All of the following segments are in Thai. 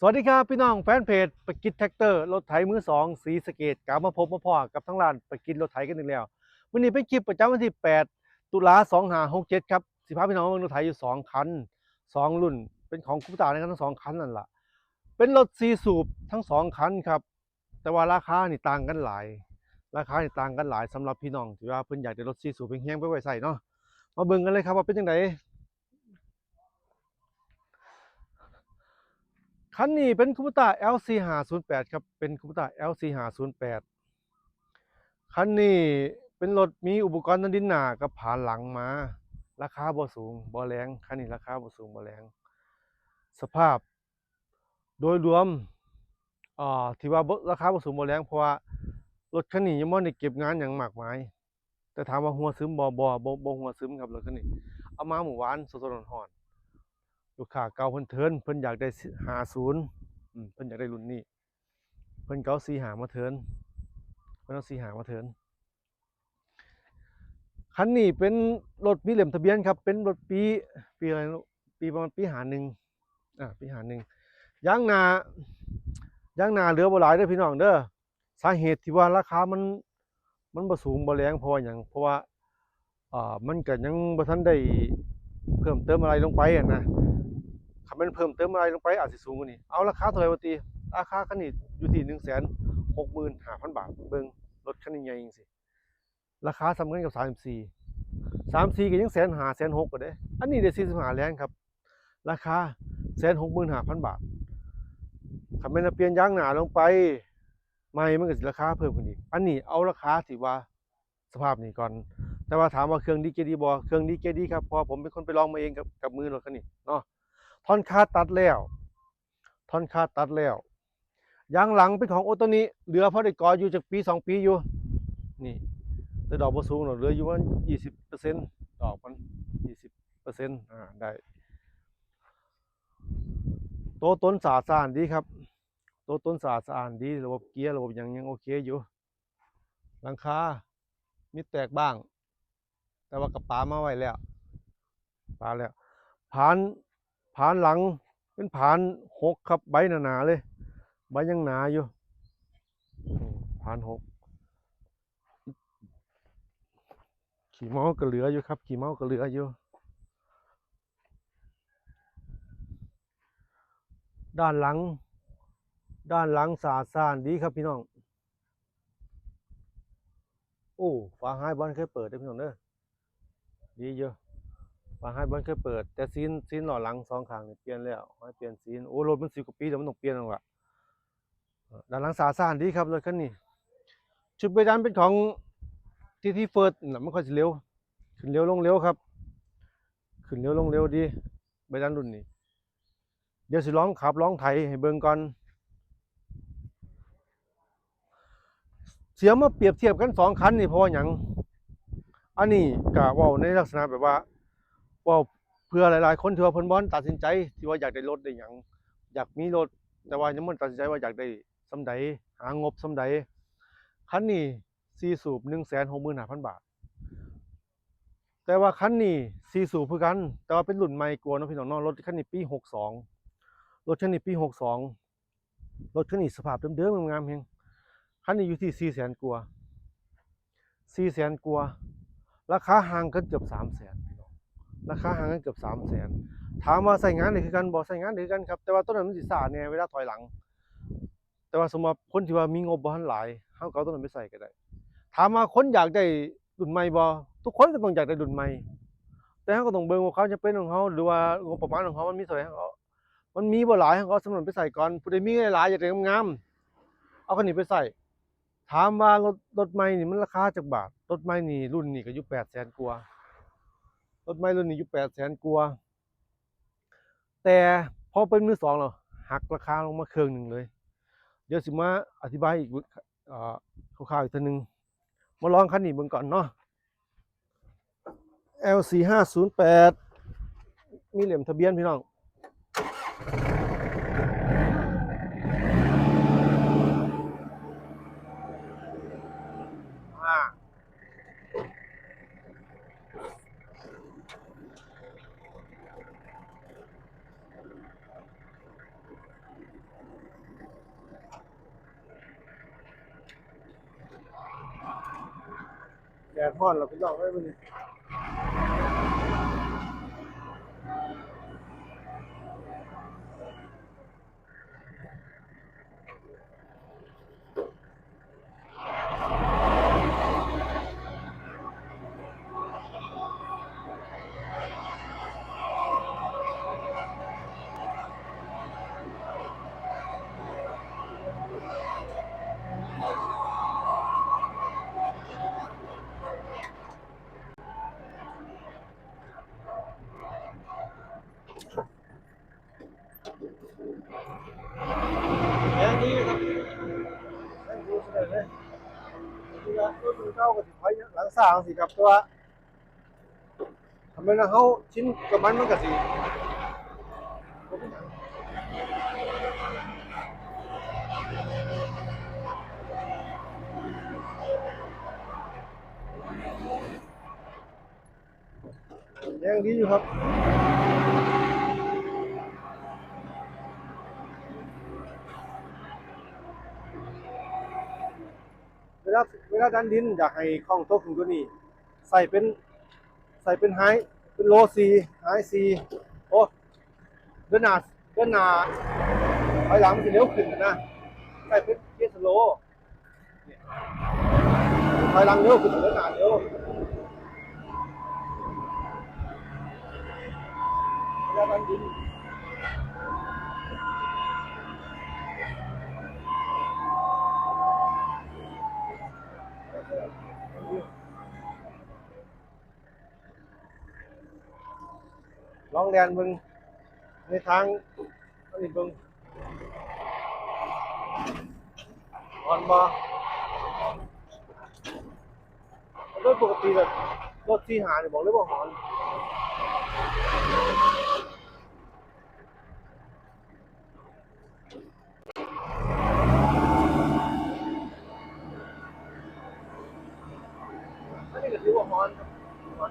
สวัสดีครับพี่น้องแฟนเพจปกิจแท็กเตอร์รถไถมือสองสีสเกตกลับมาพบมาพ่อกับทั้งร้านปกิจรถไถกันอีกแล้ววันนี้เป็นคลิปประจำวันที่ 8 ตุลา2567ครับสิพาพี่น้องมารถไถอยู่ 2 คัน 2 รุ่น เป็นของคูปตาในกันทั้งสองคันนั่นแหละเป็นรถซีสูบทั้ง 2 คันครับ แต่ว่าราคานี่ต่างกันหลาย ราคานี่ต่างกันหลายสำหรับพี่น้องที่ว่าเพิ่นอยากได้รถซีสูบแห้งๆไปไว้ใส่เนาะมาเบิ่งกันเลยครับว่าเป็นจังได คันนี้เป็นคูปต้า LC 508ครับ เป็นคูปต้า LC 508คันนี้เป็นรถมีอุปกรณ์ตันดินหนากับผานหลังมา ราคาบ่สูงบ่แรงคันนี้ราคาบ่สูงบ่แรง สภาพ โดยรวมอ่าที่ว่าราคาบ่สูงบ่แรงเพราะว่ารถคันนี้ยังบ่ได้เก็บงานหยังมากมาย แต่ถามว่าหัวซึมบ่บ่บ่หัวซึมครับรถคันนี้เอามาเมื่วานสดๆร้อน ลูกค้าเก่าเพิ่นเทินเพิ่นอยากได้หาศูนย์เพิ่นอยากได้รุ่นนี้ เพิ่นเก่าสีหามาเทินเพิ่นเอาสีหามาเทินคันนี้เป็นรถมีเหล่มทะเบียนครับ เป็นรถปีปีอะไรปีประมาณปีหาหนึ่งอ่าปีหาหนึ่งยางนายางนาเหลือบ่หลายเด้อพี่น้องเด้อสาเหตุที่ว่าราคามันมันบ่สูงบ่แรงเพราะว่าหยังเพราะว่าอ่ามันก็ยังบ่ทันได้เพิ่มเติมอะไรลงไปอะนะ ถ้ามันเพิ่มเติมอะไรลงไปอาจจะสูงกว่านี้ เอาราคาเท่าไหร่วะตีราคาคันนี้อยู่ที่หนึ่งแสนหกหมื่นห้าพันบาท เบิ่งรถคันนี้ใหญ่จริงสิ ราคาสำคัญกับสามสี่สามสี่ก็ยังแสนห้าแสนหกก็ได้ อันนี้ได้สี่สิบห้าแรงครับ ราคาแสนหกหมื่นห้าพันบาทถ้ามันเปลี่ยนยางหนาลงไป ไม่มันก็สิราคาเพิ่มขึ้นอีก อันนี้เอาราคาที่ว่าสภาพนี้ก่อน แต่ว่าถามว่าเครื่องดีเกดีบอเครื่องดีเกดีครับ พอผมเป็นคนไปลองมาเองกับกับมือรถคันนี้เนาะ ท่อนคาตัดแล้วท่อนคาตัดแล้วยางหลังเป็นของโอตนี้เหลือพอได้กออยู่จากปีสองปีอยู่นี่แต่ดอกบ่สูงหรอกเหลืออยู่ว่ายี่สิบเปอร์เซ็นต์ดอกมันยี่สิบเปอร์เซ็นต์อ่าได้โตวต้นสะอาดสะอาดดีครับโตวต้นสะอาดสะอาดดีระบบเกียร์ระบบยังยังโอเคอยู่หลังคามีแตกบ้าง แต่ว่ากับปามาไว้แล้วปลาแล้วผาน ผานหลังเป็นผานหกครับใบหนาๆเลย ใบยังหนาอยู่ผานหกขี่เมาก็เหลืออยู่ครับขี่เมาก็เหลืออยู่ ด้านหลัง ด้านหลังสะอาดสาดดีครับพี่น้อง โอ้ฝาห้ายบอลเคยเปิดได้พี่น้องเด้อดีเยอะ ฝาให้บอลเคยเปิด แต่ซีนซีนหล่อหลังสองข้างนี่เปลี่ยนแล้วให้เปลี่ยนซีนโอ้รถมันสิบกว่าปีแล้วมันต้องเปลี่ยนแล้วล่ะด้านหลังสาสานดีครับรถคันนี้ ชุดใบดำเป็นของที่ที่เฟิร์สน่ะมันค่อยสิเร็ว ขึ้นเร็วลงเร็วครับ ขึ้นเร็วลงเร็วดีใบดำรุ่นนี้ เดี๋ยวสิลองขับลองไถให้เบิ่งก่อนเสียมาเปรียบเทียบกันสองคันนี่เพราะว่าหยังอันนี้ก็เว่าในลักษณะแบบว่า ว่าเพื่อหลาย ๆ คนที่ว่าเพิ่นบ่ตัดสินใจที่ว่าอยากได้รถได้หยังอยากมีรถแต่ว่ายังบ่ตัดสินใจว่าอยากได้สำใดหางบสำใดคันนี้4สูบ165,000บาท แต่ว่าคันนี้4สูบคือกัน แต่ว่าเป็นรุ่นใหม่กว่าเนาะพี่น้องเนาะรถคันนี้ปี62รถคันนี้ปี62รถคันนี้สภาพเดิมๆงามๆแฮงคันนี้อยู่ที่สี่แสนกว่าสี่แสนกว่าราคาห่างกันเกือบสามแสน ราคาห่างกันเกือบสามแสนถามว่าใส่งานได้คือกันบ่ใส่งานได้คือกันครับแต่ว่าต้นนั้นมันสิซ่าแหน่ยเวลาถอยหลัง แต่ว่าสมมติคนที่ว่ามีงบบ่ทันหลายเฮาก็เอาต้นนั้นไปใส่ก็ได้ ถามว่าคนอยากได้รุ่นใหม่บ่ทุกคนก็ต้องอยากได้รุ่นใหม่แต่เฮาก็ต้องเบิ่งว่าควาจำเป็นของเฮาหรือว่างบประมาณของเฮามันมีเท่าไหร่เฮามันมีบ่หลายเฮาสำนวนไปใส่ก่อนผู้ใดมีหลายอยากได้งามๆเอาคันนี้ไปใส่ถามว่ารถรถใหม่นี่มันราคาจักบาทรถใหม่นี่รุ่นนี้ก็อยู่แปดแสนกว่า รถไม่รุ่นนี้อยู่แปดแสนกว่าแต่พอเป็นมือสองเราหักราคาลงมาครึ่งหนึ่งเลย เดี๋ยวสิมาอธิบายอีกเอ่อคร่าวๆอีกทีหนึ่งมาลองคันนี้เบิ่งก่อนเนาะ L4508 มีเหลี่ยมทะเบียนพี่น้อง แดดร้อนเราพี่น้องเอ้ยมื้อนี้แรงดีครับแรงดีสุดเลยนี่ละต้นเก้าก็สิ ถอยหลังสร้างสิครับตัวทำไมนะเขาชิ้นกับมันมันก็สิบ่เป็นหยังดีอยู่ครับ วลาเวลาดันดินอยากให้คล่องตัวขึ้นกว่านี้ ใส่เป็นใส่เป็นไฮเป็นโลซีไฮซีโอ้เดินหน้าเดินหน้าถอยหลังมันจะเร็วขึ้นนะใส่เป็นเกียร์สโลว์เนี่ยถอยหลังเร็วขึ้นเดินหน้าเร็วเวลาดันดิน ลองแดนมึงในทางอันนี้เบิ่งอ่อนบ่รถปกติแบบรถที่หาเนี่ยบอกเลยว่าหอนนี้ก็ถือว่าหอนครับหอน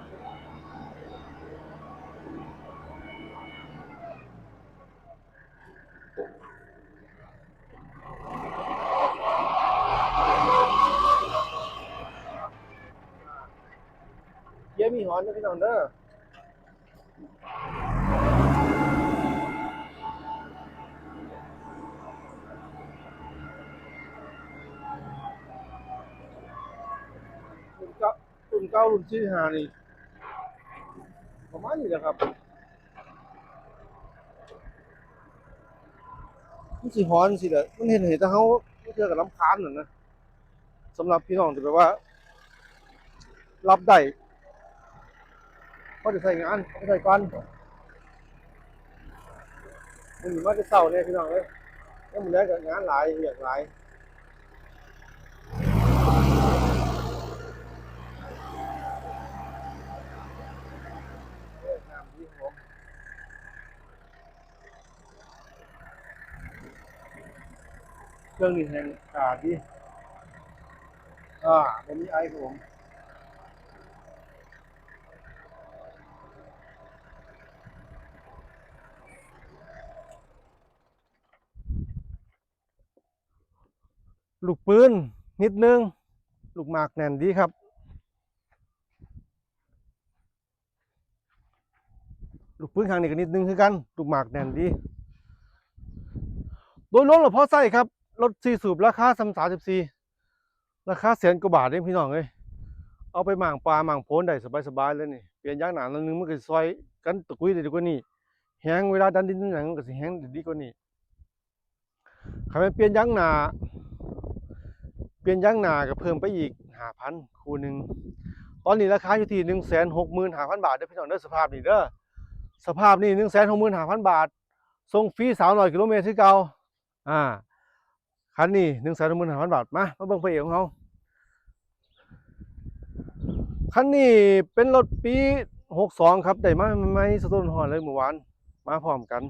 เยี่ย มีหอนนะพี่น้องเด้อรุ่นเก้ารุ่นเก้ารุ่นที่ห้านี่ประมาณนี้แหละครับมันสิหอนสิแหละมันเห็นเห็นแต่เขาไม่เจอกับลำคาญน่ะนะสำหรับพี่น้องที่แบบว่า รับได้ เขาจะใส่งานเขาใส่ก่อนมันอยู่มาจะเศร้าเนี่ยพี่น้องเอ้ยแล้วมันได้กับงานหลายอย่างหลายเครื่องนี้แห่งกาดดีอ่าผมมีไอครับผม ลูกปืนนิดนึง ลูกหมากแน่นดีครับ ลูกปืนข้างนี้ก็นิดนึงคือกัน ลูกหมากแน่นดี โดยรวมแล้วพอใส่ครับรถสี่สูบราคาสามสามสิบสี่ราคาแสนกว่าบาทเองพี่น้องเอ้ยเอาไปหมางปลาหมางโพนได้สบายๆเลยนี่เปลี่ยนยางหนาแล้วนึงมันก็ซอยกันตะกุยได้ดีกว่านี้แห้งเวลาดันดินหนังมันก็สิแห้งดีกว่านี้ใครเป็นเปลี่ยนยางหนา ปลี่ยนยางหนาก็เพิ่มไปอีกห้าพันคูหนึ่งตอนนี้ราคาอยู่ที่หนึ่งแสนหกหมื่นห้าพันบาทเด้อพี่น้องเด้อสภาพนี้เด้อสภาพนี้หนึ่งแสนหกหมื่นห้าพันบาทส่งฟรีสามร้อยกิโลเมตรที่เก่าอ่าคันนี้หนึ่งแสนหกหมื่นห้าพันบาทมามาเบิ่งพระเอกของเขาคันนี้เป็นรถปีหกสองครับได้มาไม่สต้นหอนเลยเมื่อวานมาพร้อมกัน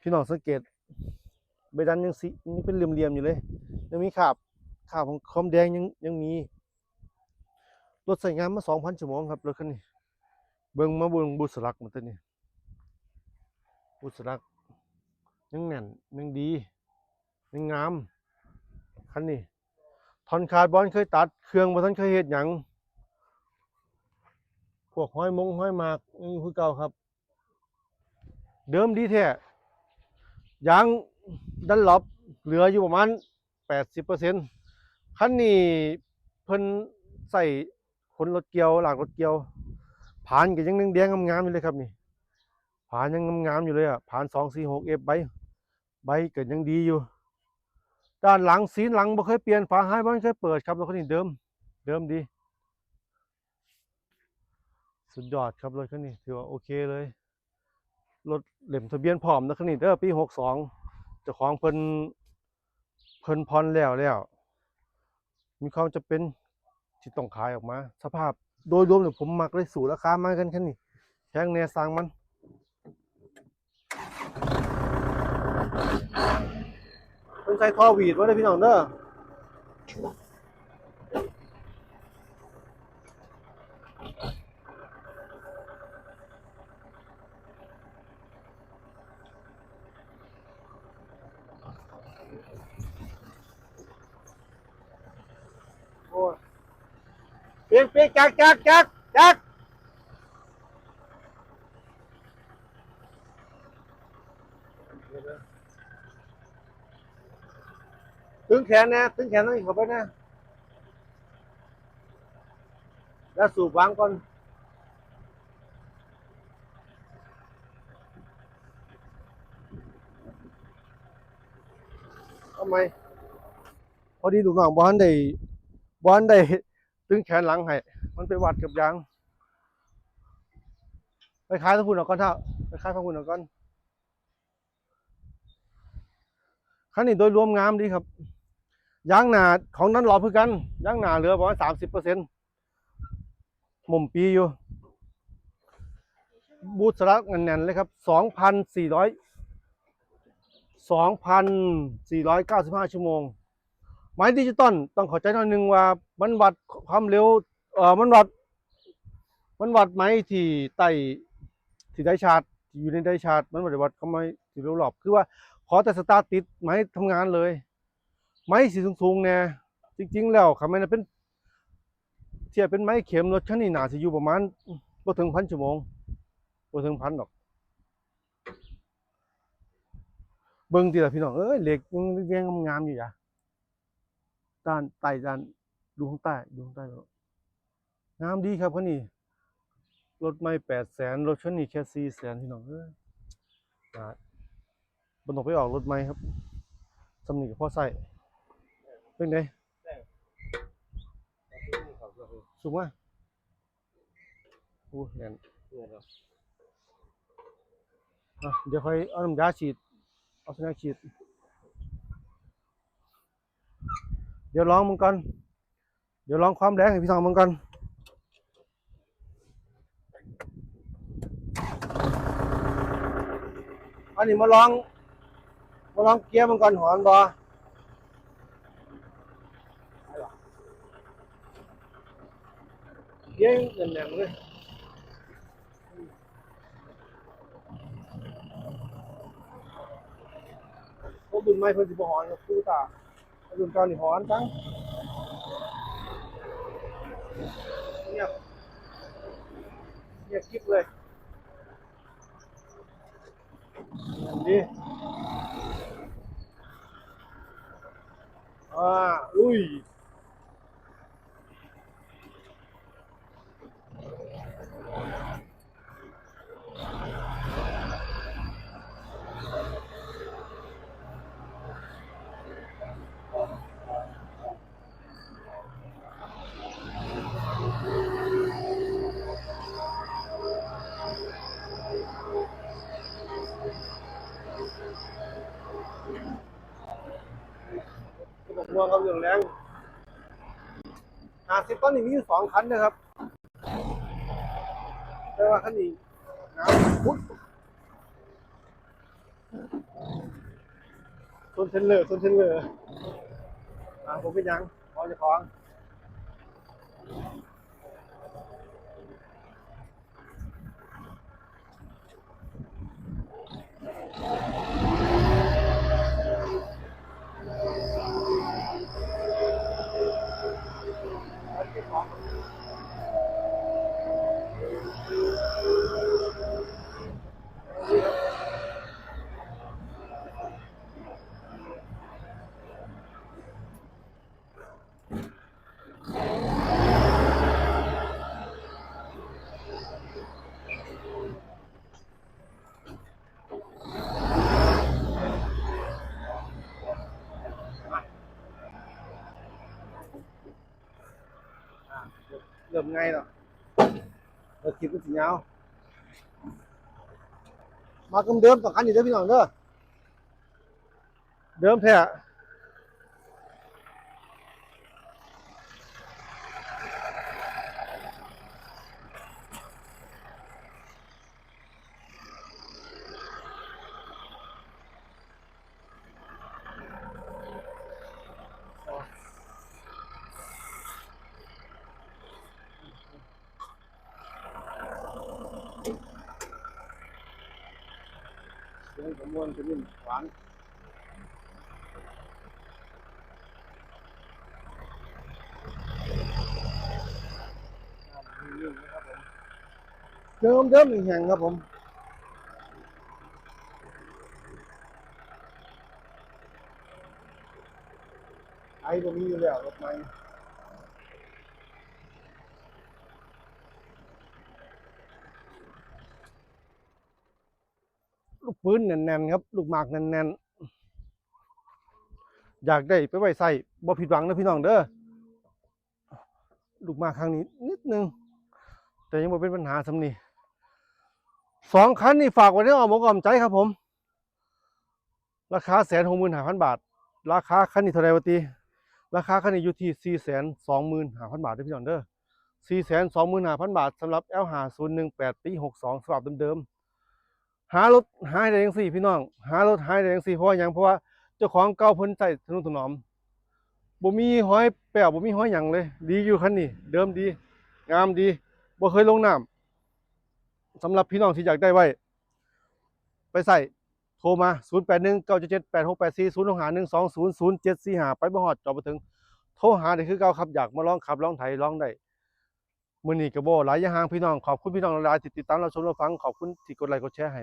พี่น้องสังเกตใบดันยังสีนี่เป็นเหลี่ยมๆอยู่เลยยังมีขาบ ข้าบของคอมแดงยังยังมี รถใส่งานมาสองพันชั่วโมงครับรถคันนี้ เบิ่งมาเบิ่งบุษลักมันตัวนี้ บุษลักยังแน่นยังดียังงามคันนี้ทอนคาร์บอนเคยตัด เครื่องบ่ทันเคยเฮ็ดหยังพวกห้อยมงห้อยหมากยังอยู่คือเก่าครับ เดิมดีแท้ยางดันหลบเหลืออยู่ประมาณแปดสิบเปอร์เซ็นต์ คันนี้เพิ่นใส่คนรถเกียวหลากรถเกียวผ่านก็ยังแดงๆงามๆอยู่เลยครับนี่ผ่านยังงามๆอยู่เลยอะผ่านสองสี่หกเอฟใบใบเกิดยังดีอยู่ ด้านหลังสีหลังบ่เคยเปลี่ยนฝาท้ายบ่เคยเปิดครับรถคันนี้เดิม เดิมดี สุดยอดครับรถคันนี้ถือว่าโอเคเลยรถเหล่มทะเบียนพร้อมนะคันนี้เด้อปีหกสองเจ้าของเพิ่นเพิ่นพรแล้วแล้ว มีความจะเป็นที่ต้องขายออกมา สภาพโดยรวมเนี่ยผมมักเลยสู่ราคามากันแค่นี้แข้งแนสร้างมันเป็นใส่ท่อวีดไว้เลยพี่น้องเด้อ ปียกเปียกจักจักจักจักตึงแขนนะตึงแขนนั่นอีกเข้าไปนะแล้วสูบวางก่อนทำไมพอดีลูกน้องบอลได้บอลได้ ตึงแขนหลังให้ มันไปวัดกับยาง ไปขายทั้งพุ่นเอาก่อนเท่าไปขายทั้งพุ่นเอาก่อนคันนี้โดยรวมงามดีครับยางหนาของนั้นหลอเพื่อกันยางหนาเหลือประมาณสามสิบเปอร์เซ็นต์มุมปีอยู่ บูทสลักแน่นเลยครับสองพันสี่ร้อยสองพันสี่ร้อยเก้าสิบห้าชั่วโมง ไม้ดิจิตอลต้องเข้าใจหน่อยหนึ่งว่ามันวัดความเร็วเอ่อมันวัด มันวัดไม้ที่ใต้ที่ได้ชาร์จที่อยู่ในได้ชาร์จมันบ่ได้วัดเขาไม้ที่เร็วหลอบคือว่าขอแต่สตาร์ทติดไม้ทำงานเลย ไม้สีสูงๆเนี่ยจริง ๆ แล้วครับมันเป็นเทียบเป็นไม้เข็มรถคันนี้น่าสิอยู่ประมาณบ่ถึงพันชั่วโมงบ่ถึงพันหรอก เบิ่งติล่ะพี่น้องเอ้ยเหล็กยังงามๆอยู่อย่ะ ด้านใต้ด้านดูข้างใต้ดูข้างใต้แล้วงามดีครับคันนี้รถไม่แปดแสนรถคันนี้แค่สี่แสนพี่น้องเอ้ยนะบนต้องไปออกรถไม่ครับสำนีกับพ่อใส่เป็นไงสูงมากอู้แน่นอะเดี๋ยวค่อยเอาน้ำยาฉีด เอาสแนคฉีด เดี๋ยวลองมึงก่อน เดี๋ยวลองความแรงให้พี่น้องมึงก่อนอันนี้มาลอง มาลองเกียร์มึงก่อนหอนบอเกียร์แน่นๆเลยโอ้บุญไม่เพิ่นสิบหอนกับคู่ตา รุ่นเก่านี่หอนจังเงียบเงียบกิ๊บเลยดีอ่าลุย ก็บอกว่าเรื่องแรงหาสิบต้นนี่มีอยู่สองคันนะครับ แต่ว่าคันนี้น้ำพุดต้นเทนเลอร์ต้นเทนเลอร์อ่าผมเป็นยังพอจะคล้อง มไงเนาะเออคลิปมันสิยาวมากั นเดิมต่อคันอยู่เด้อพี่น้องเด้อเดิมแท้เสียงขมวนจะนิ่มหวานเดิมเดิมแห่งๆครับผมไอ้ตรงนี้อยู่แล้วรถไฟลู ปื้นแน่นๆครับ ลูกหมากแน่นๆอยากได้ไปไว้ใส่บ่ผิดหวังนะพี่น้องเด้อลูกหมากครั้งนี้นิดนึง แต่ยังบ่เป็นปัญหาสำนีสองคันนี่ฝากไว้ในอ้อมอกอ้อมใจครับผม ราคาแสนหกหมื่นห้าพันบาท ราคาคันนี้เท่าไรวะตีราคาคันนี้อยู่ที่4 2 5 0 0 0บาทเด้อพี่น้องเด้อ4 2 5 0 0 0บาทสำหรับ L 5 0 1 8ปี62สภาพเดิมๆ หารถหาให้ได้จังซี่พี่น้อง หารถหาให้ได้จังซี่เพราะว่าหยังเพราะว่าเจ้าของเก่าเพิ่นใช้ถนนถนอมบ่มีห้อยแป้วบ่มีห้อยหยังเลย ดีอยู่คันนี้เดิมดี งามดีบ่เคยลงน้ำสำหรับพี่น้องที่อยากได้ไว้ ไปใส่โทรมา 0 8 1 9 7 8 6 8 4 0 6 1 2 0 0 7 4 5ไปบ่ฮอดจอบ่ถึง โทรหาได้คือเก่าครับอยากมาลองขับลองไถลองได้มื้อนี้ก็บ่หลายอย่างห่างพี่น้องขอบคุณพี่น้องหลายๆที่ติดตามรับชมรับฟังขอบคุณที่กดไลค์กดแชร์ให้